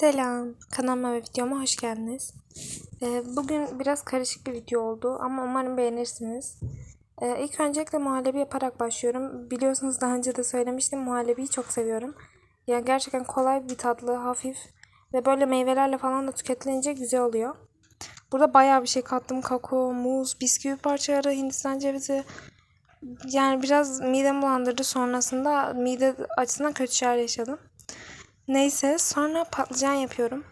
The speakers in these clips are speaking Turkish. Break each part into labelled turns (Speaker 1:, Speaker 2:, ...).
Speaker 1: Selam, kanalıma ve videoma hoş geldiniz. Ee, bugün biraz karışık bir video oldu ama umarım beğenirsiniz. Ee, ilk öncelikle muhallebi yaparak başlıyorum. Biliyorsunuz daha önce de söylemiştim muhallebiyi çok seviyorum. Yani gerçekten kolay bir tatlı, hafif ve böyle meyvelerle falan da tüketilince güzel oluyor. Burada bayağı bir şey kattım. Kakao, muz, bisküvi parçaları, hindistan cevizi. Yani biraz midemi bulandırdı. Sonrasında mide açısından kötü şeyler yaşadım. Neyse sonra patlıcan yapıyorum.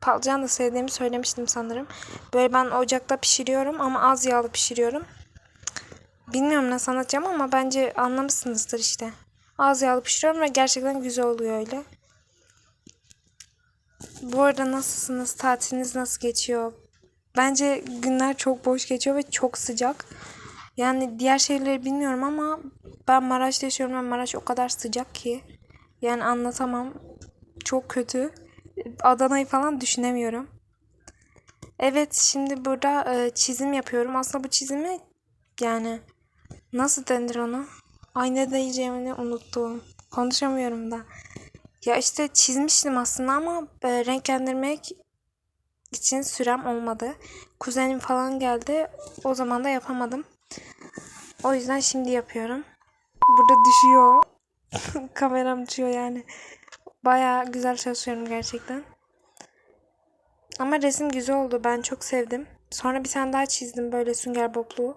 Speaker 1: Patlıcan da sevdiğimi söylemiştim sanırım. Böyle ben ocakta pişiriyorum ama az yağlı pişiriyorum. Bilmiyorum nasıl anlatacağım ama bence anlamışsınızdır işte. Az yağlı pişiriyorum ve gerçekten güzel oluyor öyle. Bu arada nasılsınız? Tatiliniz nasıl geçiyor? Bence günler çok boş geçiyor ve çok sıcak. Yani diğer şeyleri bilmiyorum ama ben Maraş'ta yaşıyorum ve Maraş o kadar sıcak ki. Yani anlatamam. Çok kötü. Adana'yı falan düşünemiyorum. Evet şimdi burada e, çizim yapıyorum. Aslında bu çizimi yani nasıl denir onu? Ay ne diyeceğimi unuttum. Konuşamıyorum da. Ya işte çizmiştim aslında ama e, renklendirmek için sürem olmadı. Kuzenim falan geldi. O zaman da yapamadım. O yüzden şimdi yapıyorum. Burada düşüyor. Kameram düşüyor yani. Baya güzel çalışıyorum gerçekten. Ama resim güzel oldu. Ben çok sevdim. Sonra bir tane daha çizdim böyle sünger boblu.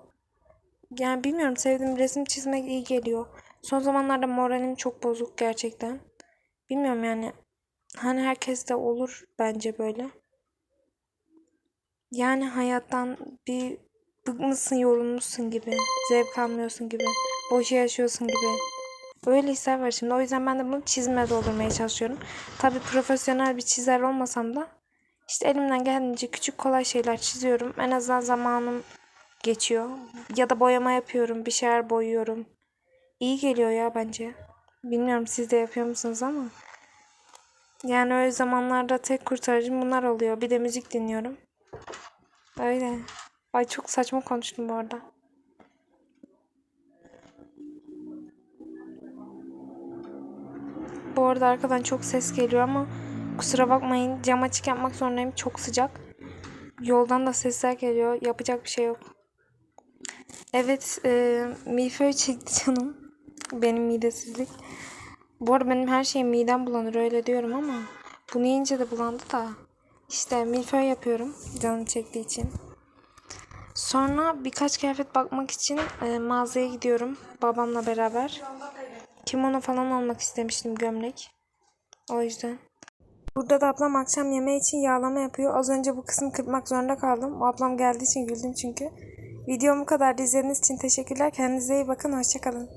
Speaker 1: Yani bilmiyorum sevdim. Resim çizmek iyi geliyor. Son zamanlarda moralim çok bozuk gerçekten. Bilmiyorum yani. Hani herkes de olur bence böyle. Yani hayattan bir bıkmışsın, yorulmuşsun gibi. Zevk almıyorsun gibi. Boşa yaşıyorsun gibi. Öyle hisler var şimdi. O yüzden ben de bunu çizime doldurmaya çalışıyorum. Tabii profesyonel bir çizer olmasam da işte elimden geldiğince küçük kolay şeyler çiziyorum. En azından zamanım geçiyor. Ya da boyama yapıyorum. Bir şeyler boyuyorum. İyi geliyor ya bence. Bilmiyorum siz de yapıyor musunuz ama. Yani öyle zamanlarda tek kurtarıcım bunlar oluyor. Bir de müzik dinliyorum. Öyle. Ay çok saçma konuştum bu arada. Bu arada arkadan çok ses geliyor ama kusura bakmayın cam açık yapmak zorundayım. Çok sıcak. Yoldan da sesler geliyor. Yapacak bir şey yok. Evet e, milföy çekti canım. Benim midesizlik. Bu arada benim her şeyim midem bulanır öyle diyorum ama bunu yiyince de bulandı da. İşte milföy yapıyorum canım çektiği için. Sonra birkaç kıyafet bakmak için e, mağazaya gidiyorum babamla beraber. Kimono falan almak istemiştim gömlek. O yüzden. Burada da ablam akşam yemeği için yağlama yapıyor. Az önce bu kısmı kırpmak zorunda kaldım. Ablam geldiği için güldüm çünkü. Videom bu kadar. İzlediğiniz için teşekkürler. Kendinize iyi bakın. Hoşçakalın.